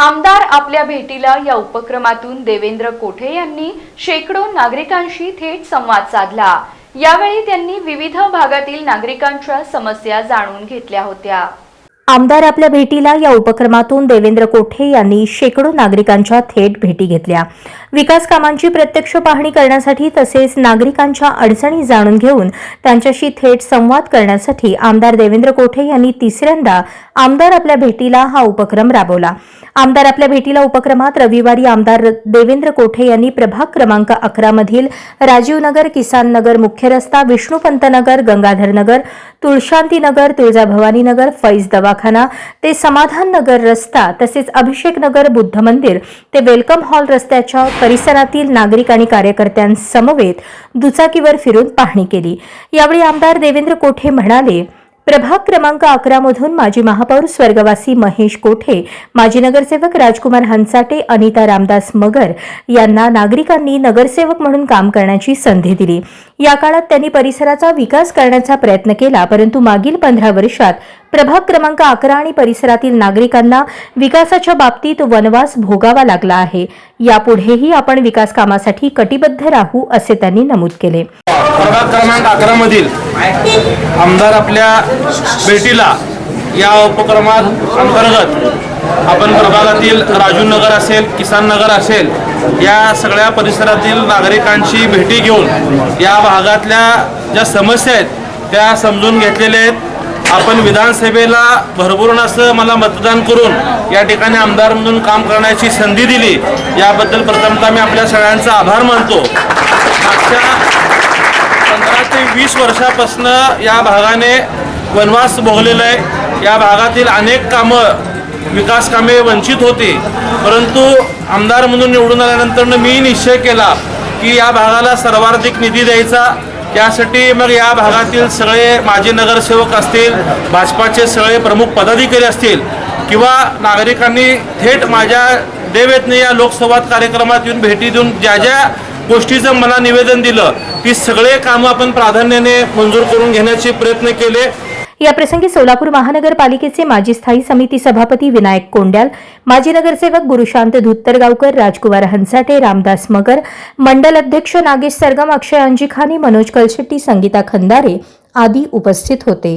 आमदार आपल्या भेटीला या उपक्रमातून देवेंद्र कोठे यांनी शेकडो नागरिकांशी थेट संवाद साधला. यावेळी त्यांनी विविध भागातील नागरिकांच्या समस्या जाणून घेतल्या होत्या. आमदार आपल्या भेटीला या उपक्रमातून देवेंद्र कोठे यांनी शेकडो नागरिकांच्या थेट भेटी घेतल्या. विकास कामांची प्रत्यक्ष पाहणी करण्यासाठी तसेच नागरिकांच्या अडचणी जाणून घेऊन त्यांच्याशी थेट संवाद करण्यासाठी आमदार देवेंद्र कोठे यांनी तिसऱ्यांदा आमदार आपल्या भेटीला हा उपक्रम राबवला. आमदार आपल्या भेटीला उपक्रमात रविवारी आमदार देवेंद्र कोठे यांनी प्रभाग क्रमांक अकरा मधील किसान नगर मुख्य रस्ता विष्णुपंतनगर गंगाधरनगर तुळशांतीनगर तुळजाभवानीनगर फैज दवाखाना ते समाधान नगर रस्ता तसेच अभिषेक नगर बुद्ध मंदिर ते वेलकम हॉल रस्त्याच्या परिसरातील नागरिक आणि कार्यकर्त्यांसमवेत दुचाकीवर फिरून पाहणी केली. यावेळी आमदार देवेंद्र कोठे म्हणाले प्रभाग क्रमांक अकरा मधून माजी महापौर स्वर्गवासी महेश कोठे माजी नगरसेवक राजकुमार हंसाटे अनिता रामदास मगर यांना नागरिकांनी नगरसेवक म्हणून काम करण्याची संधी दिली. या काळात त्यांनी परिसराचा विकास करण्याचा प्रयत्न केला परंतु मागील पंधरा वर्षात प्रभाग क्रमांक अकरा आणि परिसरातील नागरिकांना विकासाच्या बाबतीत वनवास भोगावा लागला आहे. यापुढेही आपण विकास कामासाठी कटिबद्ध राहू असे त्यांनी नमूद केले. प्रभाग क्रमांक अकरा मधील आमदार आपल्या भेटीला या उपक्रमात अंतर्गत आपण प्रभागातील राजू नगर असेल किसान नगर असेल या सगळ्या परिसरातील नागरिकांची भेटी घेऊन या भागातल्या ज्या समस्या आहेत त्या समजून घेतलेल्या आहेत. आपण विधानसभेला भरभरून असं मला मतदान करून या ठिकाणी आमदार म्हणून काम करण्याची संधी दिली याबद्दल प्रथमतः मी आपल्या सगळ्यांचा आभार मानतो. मागच्या पंधरा ते वीस वर्षापासून या भागाने वनवास भोगलेला आहे. या भागातील अनेक कामं विकास कामे वंचित होती. परंतु आमदार म्हणून निवडून आल्यानंतर मी निश्चय केला की या भागाला सर्वाधिक निधी द्यायचा त्यासाठी मग या भागातील सगळे माजी नगरसेवक असतील भाजपाचे सगळे प्रमुख पदाधिकारी असतील किंवा नागरिकांनी थेट माझ्या देवेतने या लोकसंवाद कार्यक्रमात येऊन भेटी देऊन ज्या ज्या गोष्टीचं मला निवेदन दिलं ती सगळे कामं आपण प्राधान्याने मंजूर करून घेण्याचे प्रयत्न केले. याप्रसंगी सोलापूर महानगरपालिकेचे माजी स्थायी समिती सभापती विनायक कोंड्याल माजी नगरसेवक गुरुशांत धुत्तरगावकर राजकुमार हंसाटे रामदास मगर मंडल अध्यक्ष नागेश सरगम अक्षय अंजिखानी मनोज कलशेट्टी संगीता खंदारे आदी उपस्थित होते.